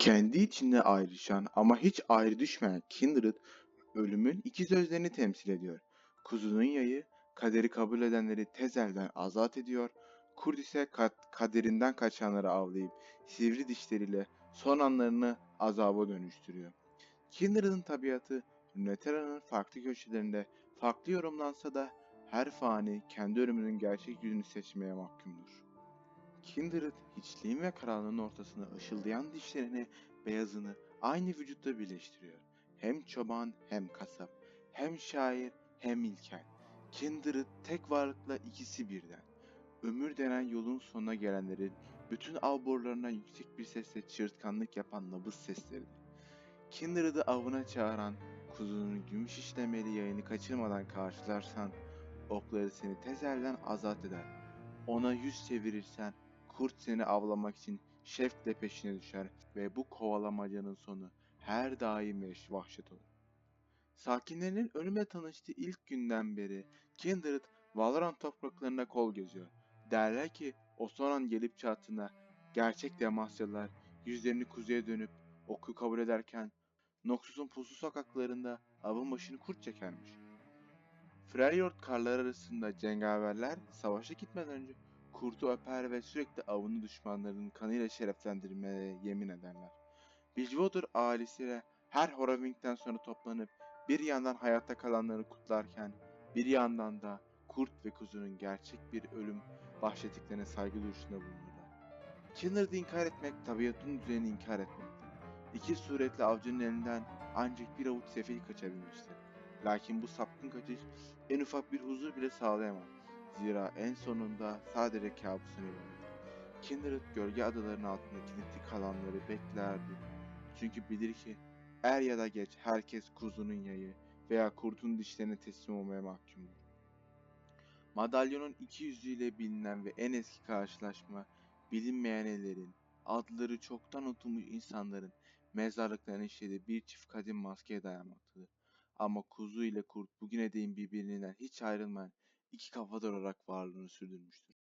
Kendi içinde ayrışan ama hiç ayrı düşmeyen Kindred, ölümün ikiz özlerini temsil ediyor. Kuzunun yayı, kaderi kabul edenleri tezelden azat ediyor, kurt ise ka- kaderinden kaçanları avlayıp sivri dişleriyle son anlarını azaba dönüştürüyor. Kindred'ın tabiatı Runeterra'nın farklı köşelerinde farklı yorumlansa da her fani kendi ölümünün gerçek yüzünü seçmeye mahkumdur. Kindred, hiçliğin ve karanlığın ortasına ışıldayan dişlerini, beyazını aynı vücutta birleştiriyor. Hem çoban hem kasap, hem şair hem ilkel. Kindred tek varlıkla ikisi birden. Ömür denen yolun sonuna gelenlerin bütün av borularına yüksek bir sesle çığırtkanlık yapan nabız sesleridir. Kindred'ı avına çağıran, kuzunun gümüş işlemeli yayını kaçırmadan karşılarsan, okları seni tezelden azat eder. Ona yüz çevirirsen, kurt seni avlamak için şevkle peşine düşer ve bu kovalamacanın sonu her daim yaş- vahşet olur. Sakinlerinin ölümle tanıştığı ilk günden beri Kindred Valorant topraklarına kol geziyor. Derler ki o son an gelip çattığında gerçek Demasyalılar yüzlerini kuzeye dönüp oku kabul ederken Noxus'un puslu sokaklarında avın başını kurt çekermiş. Freljord karlar arasında cengaverler savaşa gitmeden önce kurtu öper ve sürekli avını düşmanlarının kanıyla şereflendirmeye yemin ederler. Bridgewater ailesiyle her Horrowing'den sonra toplanıp bir yandan hayatta kalanları kutlarken bir yandan da kurt ve kuzunun gerçek bir ölüm bahşettiklerine saygı duruşunda bulunurlar. Kindred'ı inkar etmek tabiatın düzenini inkar etmektir. İki suretli avcının elinden ancak bir avuç sefil kaçabilmiştir. Lakin bu sapkın kaçış en ufak bir huzur bile sağlayamaz. Zira en sonunda sadece kabusunu ibaret. Kindred gölge adalarının altında kilitli kalanları beklerdi. Çünkü bilir ki er ya da geç herkes kuzunun yayı veya kurtun dişlerine teslim olmaya mahkumdur. Madalyonun iki yüzüyle bilinen ve en eski karşılaşma bilinmeyen ellerin, adları çoktan unutulmuş insanların mezarlıklarına işlediği bir çift kadim maskeye dayanmaktadır. Ama kuzu ile kurt bugüne değin birbirinden hiç ayrılmayan iki kafadar olarak varlığını sürdürmüştür.